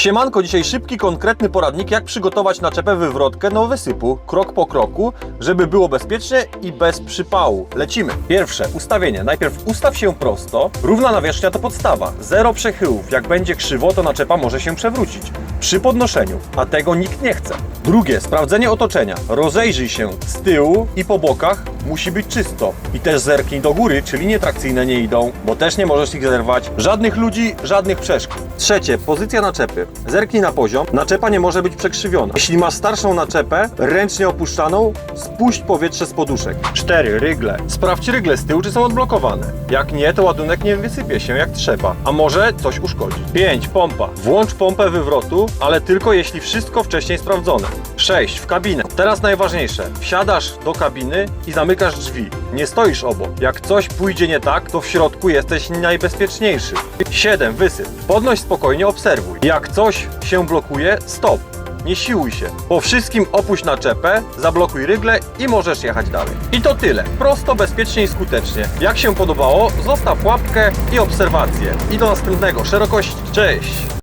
Siemanko, dzisiaj szybki, konkretny poradnik, jak przygotować naczepę wywrotkę do wysypu, krok po kroku, żeby było bezpiecznie i bez przypału. Lecimy. Pierwsze, ustawienie. Najpierw ustaw się prosto, równa nawierzchnia to podstawa, zero przechyłów. Jak będzie krzywo, to naczepa może się przewrócić przy podnoszeniu, a tego nikt nie chce. Drugie, sprawdzenie otoczenia. Rozejrzyj się z tyłu i po bokach, musi być czysto. I też zerknij do góry, czy linie trakcyjne nie idą, bo też nie możesz ich zerwać. Żadnych ludzi, żadnych przeszkód. Trzecie, pozycja naczepy. Zerknij na poziom, naczepa nie może być przekrzywiona. Jeśli masz starszą naczepę, ręcznie opuszczaną, spuść powietrze z poduszek. Cztery, rygle. Sprawdź rygle z tyłu, czy są odblokowane. Jak nie, to ładunek nie wysypie się jak trzeba, a może coś uszkodzi. 5. Pompa. Włącz pompę wywrotu, ale tylko jeśli wszystko wcześniej sprawdzone. 6. W kabinę. Teraz najważniejsze. Wsiadasz do kabiny i zamykasz drzwi. Nie stoisz obok. Jak coś pójdzie nie tak, to w środku jesteś najbezpieczniejszy. 7. Wysyp. Podnoś spokojnie, obserwuj. Jak coś się blokuje, stop. Nie siłuj się. Po wszystkim opuść naczepę, zablokuj rygle i możesz jechać dalej. I to tyle. Prosto, bezpiecznie i skutecznie. Jak się podobało, zostaw łapkę i obserwację. I do następnego. Szerokości. Cześć!